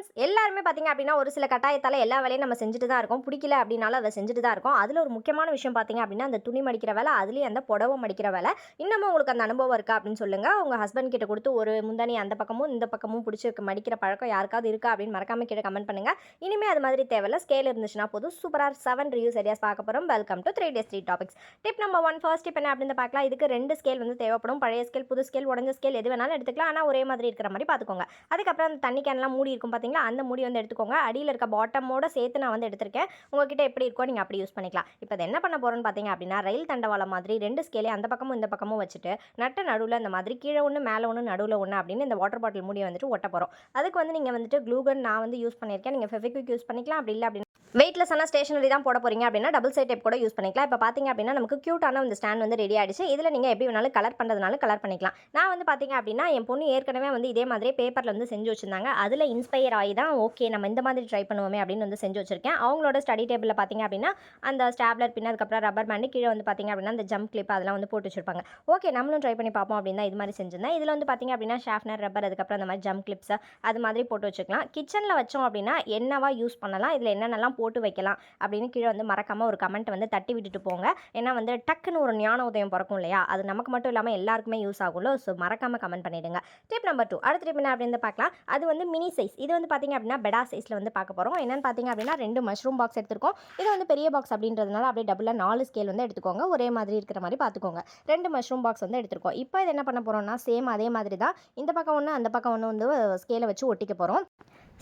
Friends எல்லாருமே பார்த்தீங்க அப்படின்னா ஒரு சில கட்டாயத்தால் எல்லா வேலையும் நம்ம செஞ்சுட்டு தான் இருக்கோம். பிடிக்கல அப்படின்னாலும் அதை செஞ்சுட்டு தான் இருக்கோம். அதில் ஒரு முக்கியமான விஷயம் பார்த்தீங்க அப்படின்னா அந்த துணி மடிக்கிற வேலை அதுலேயும் அந்த புடவை மடிக்கிற வேலை. இன்னமும் உங்களுக்கு அந்த அனுபவம் இருக்கா அப்படின்னு சொல்லுங்கள் உங்கள் ஹஸ்பண்ட் கிட்ட கொடுத்து ஒரு முந்தானி அந்த பக்கமும் இந்த பக்கமும் பிடிச்சி மடிக்கிற பழக்கம் யாருக்காவது இருக்கா அப்படின்னு மறக்காம கீழே கமெண்ட் பண்ணுங்கள் இனிமேல் அது மாதிரி தேவையில்ல. ஸ்கேல் இருந்துச்சுன்னா போதும். சூப்பராக செவன் ரிவ்யூஸ் ஐடியாஸ் பார்க்க போகிறோம் welcome to three days three topics tip number one first tip என்ன அப்படின்னு பார்க்கலாம். இதுக்கு ரெண்டு ஸ்கேல் வந்து தேவைப்படும். பழைய ஸ்கேல் புது ஸ்கேல் உடஞ்ச ஸ்கேல் எது வேணாலும் எடுத்துக்கலாம். ஆனால் ஒரே மாதிரி இருக்கிற மாதிரி பார்த்துக்கோங்க. அதுக்கப்புறம் அந்த தண்ணி கேன்லாம் மூடி இருக்கும் பார்த்தீங்களா? அந்த முடி வந்து எடுத்துக்கோங்க. அடியில் இருக்க பாட்டமோட சேர்த்து நான் வந்து எடுத்திருக்கேன். உங்ககிட்ட எப்படி இருக்கோ நீங்கள் அப்படி யூஸ் பண்ணிக்கலாம். இப்போ அதை என்ன பண்ண போகிறோன்னு பார்த்தீங்க அப்படின்னா ரயில் தண்டவாளம் மாதிரி ரெண்டு ஸ்கேலே அந்த பக்கமும் இந்த பக்கமும் வச்சுட்டு நட்ட நடுவில் இந்த மாதிரி கீழே ஒன்று மேலே ஒன்று நடுவில் ஒன்று அப்படின்னு இந்த வாட்டர் பாட்டில் மூடி வந்துட்டு ஒட்ட போகிறோம் அதுக்கு வந்து நீங்கள் வந்துட்டு க்ளூகன் நான் வந்து யூஸ் பண்ணியிருக்கேன். நீங்கள் ஃபெவிக்விக் யூஸ் பண்ணிக்கலாம். அப்படி இல்லை அப்படின்னு வெயிட்லெஸ்ஸான ஸ்டேஷனரி தான் போட போகிறீங்க அப்படின்னா டபுள் சைட் டைப் கூட யூஸ் பண்ணிக்கலாம். இப்போ பார்த்தீங்க அப்படின்னா நமக்கு க்யூட்டான இந்த ஸ்டாண்ட் வந்து ரெடி ஆகிடுச்சு இதில் நீங்கள் எப்படி வேணாலும் கலர் பண்ணுறதுனால கலர் பண்ணிக்கலாம். நான் வந்து பார்த்தீங்க அப்படின்னா என் பொண்ணு ஏற்கனவே வந்து இதே மாதிரி பேப்பரில் வந்து செஞ்சு வச்சிருந்தாங்க. அதில் இன்ஸ்பயர் ஆகி தான் ஓகே நம்ம இந்த மாதிரி ட்ரை பண்ணுவோமே அப்படின்னு வந்து செஞ்சு வச்சிருக்கேன். அவங்களோட ஸ்டடி டேபிளில் பார்த்தீங்க அப்படின்னா அந்த ஸ்டாப்லர் பின் அதுக்கப்புறம் ரப்பர் பேண்டு கீழே வந்து பார்த்தீங்க அப்படின்னா அந்த ஜம்ப் கிளிப் அதெல்லாம் வந்து போட்டு வச்சிருப்பாங்க. ஓகே நம்மளும் ட்ரை பண்ணி பார்ப்போம் அப்படின்னா இது மாதிரி செஞ்சிருந்தேன். இதில் வந்து பார்த்தீங்க அப்படின்னா ஷாஃப்னர் ரப்பர் அதுக்கப்புறம் அந்த மாதிரி ஜம்ப் கிளிப்ஸ் அது மாதிரி போட்டு வச்சுக்கலாம். கிச்சனில் வச்சோம் அப்படின்னா என்னவா யூஸ் பண்ணலாம்? இதில் என்னென்னலாம் போட்டு வைக்கலாம். அப்படின்னு கீழே வந்து மறக்காமல் ஒரு கமெண்ட் வந்து தட்டி விட்டுட்டு போங்க. ஏன்னா வந்து டக்குன்னு ஒரு ஞான உதயம் பிறக்கும் இல்லையா? அது நமக்கு மட்டும் இல்லாமல் எல்லாருக்குமே யூஸ் ஆகும்ல. ஸோ மறக்காமல் கமெண்ட் பண்ணிடுங்க. டிப் நம்பர் டூ அடுத்த டிப் என்ன அப்படின்னு பார்க்கலாம். அது வந்து மினி சைஸ் இது வந்து பார்த்தீங்க அப்படின்னா பெடா சைஸில் வந்து பார்க்க போகிறோம் என்னென்னு பார்த்தீங்க அப்படின்னா ரெண்டு மஷ்ரூம் பாக்ஸ் எடுத்துருக்கோம். இது வந்து பெரிய பாக்ஸ் அப்படின்றதுனால அப்படியே டபுளாக நாலு ஸ்கேல் வந்து எடுத்துக்கோங்க. ஒரே மாதிரி இருக்கிற மாதிரி பார்த்துக்கோங்க. ரெண்டு மஷ்ரூம் பாக்ஸ் வந்து எடுத்துருக்கோம். இப்போ இது என்ன பண்ண போகிறோம்னா சேம் அதே மாதிரி தான். இந்த பக்கம் ஒன்று அந்த பக்கம் ஒன்று வந்து ஸ்கேலை வச்சு ஒட்டிக்க போகிறோம்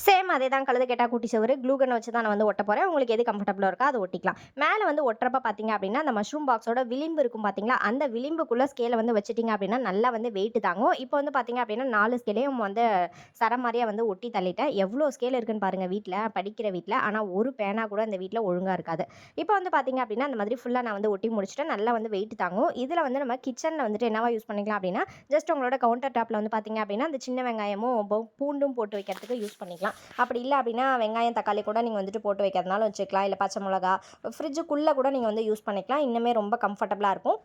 சேம் அதே தான் கழுது கேட்டால் குட்டி சவரு க்ளூகன் வச்சு தான் நான் வந்து ஒட்ட போகிறேன் உங்களுக்கு எது கம்ஃபர்டபுளாக இருக்கோ அதை ஒட்டிக்கலாம். மேலே வந்து ஒட்டுறப்ப பார்த்தீங்க அப்படின்னா அந்த மஷ்ரூம் பாக்ஸோட விளிம்பு இருக்கும் பார்த்தீங்களா அந்த விளிம்புக்குள்ளே ஸ்கேலை வந்து வச்சிட்டிங்க அப்படின்னா நல்லா வந்து வெயிட் தாங்கும். இப்போ வந்து பார்த்தீங்க அப்படின்னா நாலு ஸ்கேலையும் வந்து சர மாதிரியாக வந்து ஒட்டி தள்ளிட்டேன். எவ்வளோ ஸ்கேல் இருக்குன்னு பாருங்கள் வீட்டில் படிக்கிற வீட்டில் ஆனால் ஒரு பேனா கூட அந்த வீட்டில் ஒழுங்காக இருக்காது. இப்போ வந்து பார்த்தீங்க அப்படின்னா அந்த மாதிரி ஃபுல்லாக நான் வந்து ஒட்டி முடிச்சுட்டேன். நல்லா வந்து வெயிட் தாங்கும். இதில் வந்து நம்ம கிச்சனில் வந்துட்டு என்னவா யூஸ் பண்ணிக்கலாம் அப்படின்னா ஜஸ்ட் உங்களோட கவுண்டர் டாப்பில் வந்து பார்த்தீங்க அப்படின்னா அந்த சின்ன வெங்காயமும் பூண்டும் போட்டு வைக்கிறதுக்கு யூஸ் பண்ணிக்கலாம். அப்படி இல்லை அப்படின்னா வெங்காயம் தக்காளி கூட நீங்கள் வந்துட்டு போட்டு வைக்கிறதுனால வச்சுக்கலாம். இல்லை பச்சை மிளகா ஃப்ரிட்ஜுக்குள்ளே கூட நீங்கள் வந்து யூஸ் பண்ணிக்கலாம். இன்னுமே ரொம்ப கம்ஃபர்டபுளாக இருக்கும்.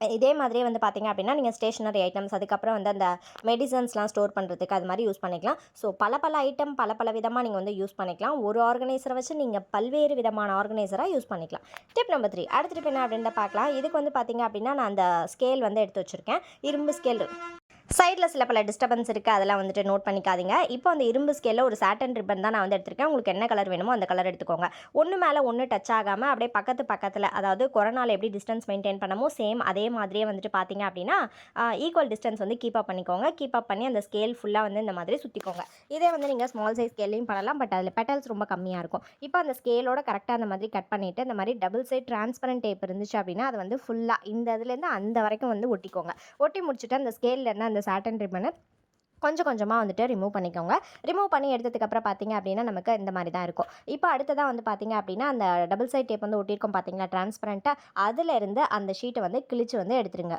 இதே மாதிரியே வந்து பார்த்தீங்க அப்படின்னா நீங்கள் ஸ்டேஷனரி ஐட்டம்ஸ் அதுக்கப்புறம் வந்து அந்த மெடிசன்ஸ்லாம் ஸ்டோர் பண்ணுறதுக்கு அது மாதிரி யூஸ் பண்ணிக்கலாம். ஸோ பல பல ஐட்டம் பல பல விதமாக நீங்கள் வந்து யூஸ் பண்ணிக்கலாம். ஒரு ஆர்கனைசரை வச்சு நீங்கள் பல்வேறு விதமான ஆர்கனைசராக யூஸ் பண்ணிக்கலாம். டிப் நம்பர் த்ரீ அடுத்த டிப் என்ன அப்படின்னு பார்க்கலாம் இதுக்கு வந்து பார்த்திங்க அப்படின்னா நான் அந்த ஸ்கேல் வந்து எடுத்து வச்சுருக்கேன். இரும்பு ஸ்கேல் சைடில் சில பல டிஸ்டர்பன்ஸ் இருக்குது அதெல்லாம் வந்துட்டு நோட் பண்ணிக்காதீங்க. இப்போ அந்த இரும்பு ஸ்கேலில் ஒரு சாட்டன் ரிப்பன் தான் நான் வந்து எடுத்திருக்கேன். உங்களுக்கு என்ன கலர் வேணுமோ அந்த கலர் எடுத்துக்கோங்க. ஒன்று மேலே ஒன்று டச் ஆகாமல் அப்படியே பக்கத்து பக்கத்தில் அதாவது கொரோனாவில் எப்படி டிஸ்டன்ஸ் மெயின்டைன் பண்ணமோ சேம் அதே மாதிரியே வந்துட்டு பார்த்தீங்க அப்படின்னா ஈக்குவல் டிஸ்டன்ஸ் வந்து கீப் அப் பண்ணிக்கோங்க. கீப் அப் பண்ணி அந்த ஸ்கேல் ஃபுல்லாக வந்து இந்த மாதிரி சுற்றிக்கோங்க இதே வந்து நீங்கள் ஸ்மால் சைஸ் ஸ்கேல்லையும் பண்ணலாம் பட் அதில் பெட்டல்ஸ் ரொம்ப கம்மியாக இருக்கும். இப்போ அந்த ஸ்கேலோட கரெக்டாக அந்த மாதிரி கட் பண்ணிவிட்டு இந்த மாதிரி டபுள் சைட் டிரான்ஸ்பரண்ட் டேப் இருந்துச்சு அப்படின்னா அது வந்து ஃபுல்லாக இந்த இதுலேருந்து அந்த வரைக்கும் வந்து ஒட்டிக்கோங்க. ஒட்டி முடிச்சுட்டு அந்த ஸ்கேலில் இருந்து அந்த சாட்டன் ரிப்பனை கொஞ்சம் கொஞ்சமாக வந்துட்டு ரிமூவ் பண்ணிக்கோங்க. ரிமூவ் பண்ணி எடுத்ததுக்கப்புறம் பார்த்தீங்க அப்படின்னா நமக்கு இந்த மாதிரி தான் இருக்கும். இப்போ அடுத்ததாக வந்து பார்த்தீங்க அப்படின்னா அந்த டபுள் சைட் டேப் வந்து ஒட்டியிருக்கோம் பார்த்தீங்களா டிரான்ஸ்பரண்ட்டாக அதிலிருந்து அந்த ஷீட்டை வந்து கிழிச்சு வந்து எடுத்துருங்க.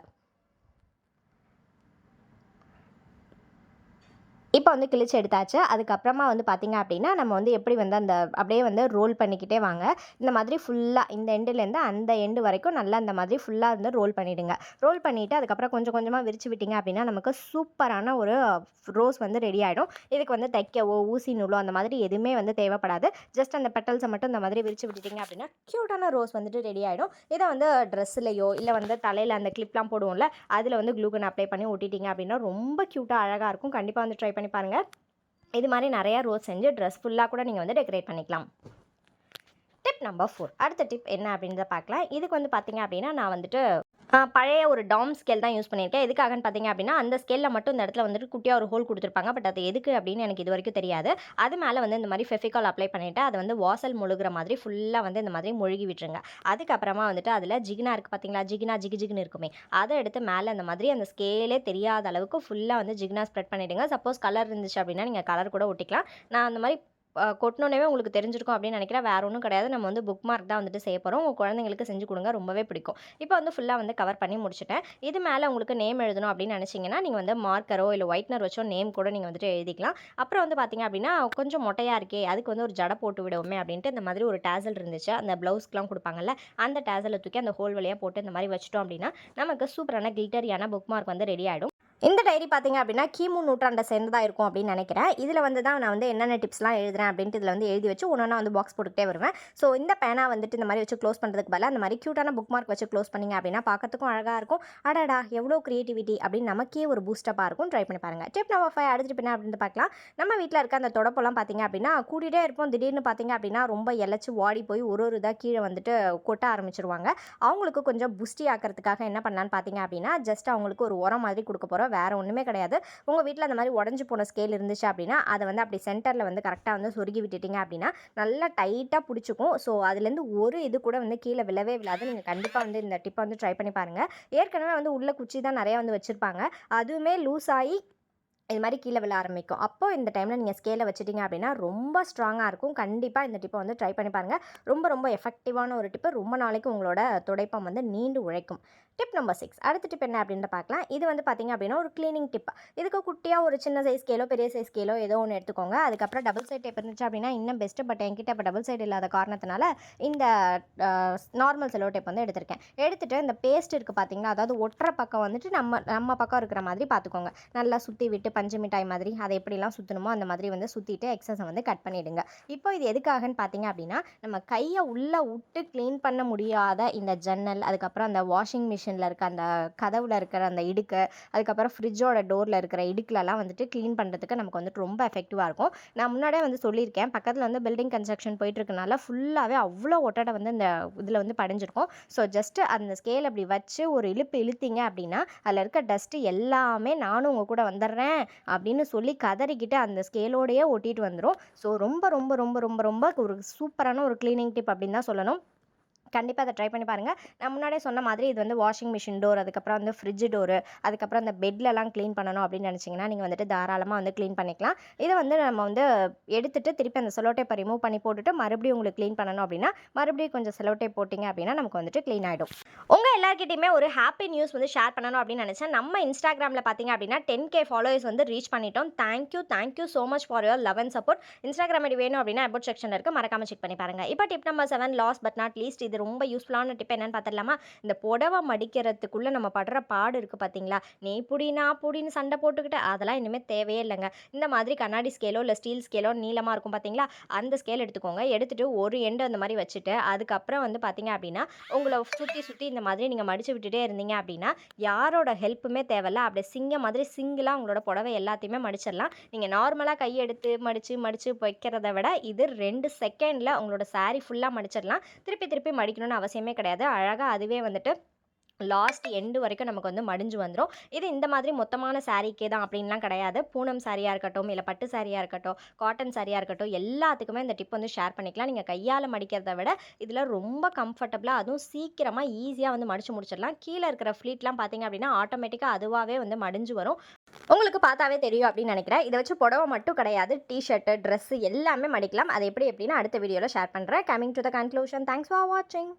இப்போ வந்து கிழிச்சு எடுத்தாச்சு அதுக்கப்புறமா வந்து பார்த்தீங்க அப்படின்னா நம்ம வந்து எப்படி வந்து அந்த அப்படியே வந்து ரோல் பண்ணிக்கிட்டே வாங்க. இந்த மாதிரி ஃபுல்லாக இந்த எண்டுலேருந்து அந்த எண்டு வரைக்கும் நல்லா அந்த மாதிரி ஃபுல்லாக வந்து ரோல் பண்ணிவிடுங்க ரோல் பண்ணிவிட்டு அதுக்கப்புறம் கொஞ்சம் கொஞ்சமாக விரிச்சு விட்டீங்க அப்படின்னா நமக்கு சூப்பரான ஒரு ரோஸ் வந்து ரெடி ஆகிடும் இதுக்கு வந்து தைக்கவோ ஊசி நூலோ அந்த மாதிரி எதுவுமே வந்து தேவைப்படாது. ஜஸ்ட் அந்த பெட்டல்ஸை மட்டும் இந்த மாதிரி விரிச்சு விட்டுட்டீங்க அப்படின்னா க்யூட்டான ரோஸ் வந்துட்டு ரெடி ஆகிடும் இதை வந்து ட்ரெஸ்லையோ இல்லை வந்து தலையில் அந்த கிளிப்லாம் போடுவோம்ல அதில் வந்து க்ளூகன் அப்ளை பண்ணி ஒட்டிட்டீங்க அப்படின்னா ரொம்ப க்யூட்டாக அழகாக இருக்கும். கண்டிப்பாக வந்து ட்ரை பண்ணி பாருங்கள் இது மாதிரி நிறையா ரோஸ் செஞ்சு ட்ரெஸ் ஃபுல்லாக கூட நீங்கள் வந்து டெக்கரேட் பண்ணிக்கலாம். டிப் நம்பர் ஃபோர் அடுத்த டிப் என்ன அப்படின்றத பார்க்கலாம். இதுக்கு வந்து பார்த்திங்க அப்படின்னா நான் வந்துட்டு பழைய ஒரு டாம் ஸ்கேல் தான் யூஸ் பண்ணியிருக்கேன். எதுக்காகன்னு பார்த்தீங்க அப்படின்னா அந்த ஸ்கேலில் மட்டும் இந்த இடத்துல வந்துட்டு குட்டியாக ஒரு ஹோல் கொடுத்துருப்பாங்க. பட் அது எதுக்கு அப்படின்னு எனக்கு இது வரைக்கும் தெரியாது. அது மேலே வந்து இந்த மாதிரி ஃபெஃபிகால் அப்ளை பண்ணிவிட்டு அதை வந்து வாசல் முழுகிற மாதிரி ஃபுல்லாக வந்து இந்த மாதிரி முழுகி விட்டுருங்க. அதுக்கப்புறமா வந்துட்டு அதில் ஜிகினா இருக்குது பார்த்தீங்களா? ஜிகினா ஜிகு ஜிகுன்னு இருக்குமே. அதை எடுத்து மேலே அந்த மாதிரி அந்த ஸ்கேலே தெரியாத அளவுக்கு ஃபுல்லாக வந்து ஜிகினா ஸ்ப்ரெட் பண்ணிவிடுங்க சப்போஸ் கலர் இருந்துச்சு அப்படின்னா நீங்கள் கலர் கூட ஒட்டிக்கலாம். நான் அந்த மாதிரி கொட்டினோடனே உங்களுக்கு தெரிஞ்சிருக்கும் அப்படின்னு நினைக்கிறேன். வேறு ஒன்றும் கிடையாது. நம்ம வந்து புக் மார்க் தான் வந்துட்டு செய்ய போகிறோம் உங்கள் குழந்தைங்களுக்கு செஞ்சு கொடுங்க. ரொம்பவே பிடிக்கும். இப்போ வந்து ஃபுல்லாக வந்து கவர் பண்ணி முடிச்சிட்டேன். இது மேலே உங்களுக்கு நேம் எழுதணும் அப்படின்னு நினச்சிங்கன்னா நீங்கள் வந்து மார்க்கரோ இல்லை ஒயிட்னர் வச்சோ நேம் கூட நீங்கள் வந்துட்டு எழுதிக்கலாம். அப்புறம் வந்து பார்த்தீங்க அப்படின்னா கொஞ்சம் மொட்டையாக இருக்கே அதுக்கு வந்து ஒரு ஜடை போட்டு விடுவோமே அப்படின்ட்டு இந்த மாதிரி ஒரு டேசல் இருந்துச்சு. அந்த ப்ளவுஸ்க்குலாம் கொடுப்பாங்கல்ல அந்த டேசலை தூக்கி அந்த ஹோல் வழியாக போட்டு இந்த மாதிரி வச்சிட்டோம் அப்படின்னா நமக்கு சூப்பரான கில்டரியான புக் மார்க் வந்து ரெடி ஆகிடும் இந்த டைரி பார்த்தீங்க அப்படின்னா கிமு நூற்றாண்டை சேர்ந்ததாக இருக்கும் அப்படின்னு நினைக்கிறேன். இதில் வந்து தான் நான் வந்து என்னென்ன டிப்ஸ்லாம் எழுதுறேன் அப்படின்ட்டு இதில் வந்து எழுதி வச்சு ஒன்று வந்து பாக்ஸ் போட்டுக்கிட்டே வருவேன். ஸோ இந்த பேனா வந்துட்டு இந்த மாதிரி வச்சு க்ளோஸ் பண்ணுறதுக்கு பதிலாக அந்த மாதிரி க்யூட்டான புக் மார்க் வச்சு க்ளோஸ் பண்ணிங்க அப்படின்னா பார்க்கறதுக்கும் அழகாக இருக்கும். அடடா எவ்வளோ க்ரியேட்டிவிட்டி அப்படின்னு நமக்கே ஒரு பூஸ்டப்பாக இருக்கும். ட்ரை பண்ணி பாருங்கள் டிப் நம்பர் ஃபைவ் அடுத்த டிப் அப்படின்னு பார்க்கலாம். நம்ம வீட்டில் இருக்க அந்த தொடப்பெல்லாம் பார்த்தீங்க அப்படின்னா கூட்டிகிட்டே இருப்போம். திடீர்னு பார்த்தீங்க அப்படின்னா ரொம்ப இலைச்சி வாடி போய் ஒரு ஒரு இதாக கீழே வந்துட்டு கொட்ட ஆரம்பிச்சிருவாங்க. அவங்களுக்கு கொஞ்சம் புஷ்டி ஆக்கிறதுக்காக என்ன பண்ணலான்னு பார்த்தீங்க அப்படின்னா ஜஸ்ட் அவங்களுக்கு ஒரு உரம் மாதிரி கொடுக்க போகிறோம் வேறு ஒன்றுமே கிடையாது. உங்கள் வீட்டில் அந்த மாதிரி உடஞ்சி போன ஸ்கேல் இருந்துச்சு அப்படின்னா அதை வந்து அப்படி சென்டரில் வந்து கரெக்டாக வந்து சொருகி விட்டுட்டீங்க அப்படின்னா நல்லா டைட்டாக பிடிச்சிக்கும். ஸோ அதுலேருந்து ஒரு இது கூட வந்து கீழே விழவே விழாது. நீங்கள் கண்டிப்பாக வந்து இந்த டிப்பை வந்து ட்ரை பண்ணி பாருங்கள் ஏற்கனவே வந்து உள்ள குச்சி தான் நிறையா வந்து வச்சுருப்பாங்க. அதுவுமே லூஸ் ஆகி இது மாதிரி கீழே விழ ஆரம்பிக்கும். அப்போது இந்த டைமில் நீங்கள் ஸ்கேலை வச்சுட்டிங்க அப்படின்னா ரொம்ப ஸ்ட்ராங்காக இருக்கும். கண்டிப்பாக இந்த டிப்பை வந்து ட்ரை பண்ணி பாருங்கள் ரொம்ப ரொம்ப எஃபெக்டிவான ஒரு டிப்பு ரொம்ப நாளைக்கு உங்களோட துடைப்பம் வந்து நீண்டு உழைக்கும். டிப் நம்பர் சிக்ஸ் அடுத்த டிப் என்ன அப்படின்னு பார்க்கலாம். இது வந்து பார்த்தீங்க அப்படின்னா ஒரு க்ளீனிங் டிப் இதுக்கு குட்டியாக ஒரு சின்ன சைஸ் ஸ்கேலோ பெரிய சைஸ் ஸ்கேலோ ஏதோ ஒன்று எடுத்துக்கோங்க. அதுக்கப்புறம் டபுள் சைட் டேப் இருந்துச்சு அப்படின்னா இன்னும் பெஸ்ட்டு பட் என்கிட்ட இப்போ டபுள் சைடு இல்லாத காரணத்தினால இந்த நார்மல் செலோ டேப் வந்து எடுத்திருக்கேன். எடுத்துகிட்டு இந்த பேஸ்ட் இருக்குது பார்த்தீங்களா அதாவது ஒற்றை பக்கம் வந்துட்டு நம்ம நம்ம பக்கம் இருக்கிற மாதிரி பார்த்துக்கோங்க நல்லா சுற்றி விட்டு பஞ்சு மிட்டாய் மாதிரி அதை எப்படிலாம் சுற்றணுமோ அந்த மாதிரி வந்து சுற்றிட்டு எக்ஸஸை வந்து கட் பண்ணிவிடுங்க இப்போ இது எதுக்காகன்னு பார்த்தீங்க அப்படின்னா நம்ம கையை உள்ளே விட்டு க்ளீன் பண்ண முடியாத இந்த ஜன்னல் அதுக்கப்புறம் அந்த வாஷிங் மிஷினில் இருக்க அந்த கதவில் இருக்கிற அந்த இடுக்கு அதுக்கப்புறம் ஃப்ரிட்ஜோட டோரில் இருக்கிற இடுக்குலலாம் வந்துட்டு க்ளீன் பண்ணுறதுக்கு நமக்கு வந்துட்டு ரொம்ப எஃபெக்டிவாக இருக்கும். நான் முன்னாடியே வந்து சொல்லியிருக்கேன் பக்கத்தில் வந்து பில்டிங் கன்ஸ்ட்ரக்ஷன் போயிட்டுருக்கனால ஃபுல்லாகவே அவ்வளோ ஒட்டடை வந்து இந்த இதில் வந்து படிஞ்சிருக்கும். ஸோ ஜஸ்ட்டு அந்த ஸ்கேல் அப்படி வச்சு ஒரு இழுப்பு இழுத்தீங்க அப்படின்னா அதில் இருக்க டஸ்ட்டு எல்லாமே நானும் உங்கள் கூட வந்துடுறேன். அப்படின்னு சொல்லி கதறிக்கிட்டு அந்த ஸ்கேலோடையே ஒட்டிட்டு வந்துடும் ஸோ ரொம்ப ரொம்ப ரொம்ப ரொம்ப ரொம்ப ஒரு சூப்பரான ஒரு க்ளீனிங் டிப் அப்படின்னு தான் சொல்லணும். கண்டிப்பாக அதை ட்ரை பண்ணி பாருங்கள் நான் முன்னாடியே சொன்ன மாதிரி இது வந்து வாஷிங் மிஷின் டோர் அதுக்கப்புறம் வந்து ஃப்ரிட்ஜ் டோரு அதுக்கப்புறம் அந்த பெட்லலாம் க்ளீன் பண்ணணும் அப்படின்னு நினச்சிங்கன்னா நீங்கள் வந்துட்டு தாராளமாக வந்து க்ளீன் பண்ணிக்கலாம். இதை வந்து நம்ம வந்து எடுத்துட்டு திருப்பி அந்த செலோட்டேப்பை ரிமூவ் பண்ணி போட்டுட்டு மறுபடியும் உங்களுக்கு க்ளீன் பண்ணணும் அப்படின்னா மறுபடியும் கொஞ்சம் செலோட்டேப் போட்டிங்க அப்படின்னா நமக்கு வந்துட்டு க்ளீன் ஆகிடும் உங்கள் எல்லாருக்கிட்டையுமே ஒரு ஹாப்பி நியூஸ் வந்து ஷேர் பண்ணணும் அப்படின்னு நினச்சேன் நம்ம இன்ஸ்டாகிராமில் பார்த்தீங்க அப்படின்னா டென் கே ஃபாலோவர்ஸ் வந்து ரீச் பண்ணிட்டோம். Thank you thank you so much for your love and support Instagram ID வேணும் அப்படின்னா அபவுட் செக்ஷனில் இருக்க. மறக்காம செக் பண்ணி பாருங்கள் இப்போ tip number seven last but not least இது ரொம்ப யூஸ்ஃபுல்லான டிப் என்னன்னு பார்த்துடலாமா இந்த புடவை மடிக்கிறதுக்குள்ளே நம்ம படுற பாடு இருக்குது பார்த்தீங்களா நீ புடி நான் புடின்னு சண்டை போட்டுக்கிட்டு அதெல்லாம் இனிமேல் தேவையே இல்லைங்க. இந்த மாதிரி கண்ணாடி ஸ்கேலோ இல்லை ஸ்டீல் ஸ்கேலோ நீளமாக இருக்கும் பார்த்தீங்களா அந்த ஸ்கேல் எடுத்துக்கோங்க. எடுத்துகிட்டு ஒரு எண்டு அந்த மாதிரி வச்சுட்டு அதுக்கப்புறம் வந்து பார்த்தீங்க அப்படின்னா உங்களை சுற்றி சுற்றி இந்த மாதிரி நீங்கள் மடித்து விட்டுட்டே இருந்தீங்க அப்படின்னா யாரோட ஹெல்ப்புமே தேவையில்ல. அப்படியே சிங்க மாதிரி சிங்கிளாக உங்களோட புடவை எல்லாத்தையுமே மடிச்சிடலாம். நீங்கள் நார்மலாக கையெடுத்து மடித்து மடித்து வைக்கிறத விட இது ரெண்டு செகண்டில் உங்களோட சாரீ ஃபுல்லாக மடிச்சிடலாம். திருப்பி திருப்பி படிக்கணும்னு அவசியமே கிடையாது. அழகாக அதுவே வந்துட்டு லாஸ்ட் எண்டு வரைக்கும் நமக்கு வந்து மடிஞ்சு வந்துடும் இது இந்த மாதிரி மொத்தமான சாரீக்கே தான் அப்படின்லாம் கிடையாது. பூனம் சாரியாக இருக்கட்டும் இல்லை பட்டு சாரியாக இருக்கட்டும் காட்டன் சாரியாக இருக்கட்டும் எல்லாத்துக்குமே இந்த டிப் வந்து ஷேர் பண்ணிக்கலாம். நீங்கள் கையால் மடிக்கிறத விட இதில் ரொம்ப கம்ஃபர்டபுளாக அதுவும் சீக்கிரமாக ஈஸியாக வந்து மடிச்சு முடிச்சிடலாம். கீழே இருக்கிற ஃப்ளீட்லாம் பார்த்தீங்க அப்படின்னா ஆட்டோமேட்டிக்காக அதுவாகவே வந்து மடிஞ்சு வரும். உங்களுக்கு பார்த்தாவே தெரியும் அப்படின்னு நினைக்கிறேன். இதை வச்சு புடவை மட்டும் கிடையாது. டிஷர்ட்டு ட்ரெஸ்ஸு எல்லாமே மடிக்கலாம். அது எப்படி எப்படின்னு அடுத்த வீடியோவில் ஷேர் பண்ணுறேன் coming to the conclusion thanks for வாட்சிங்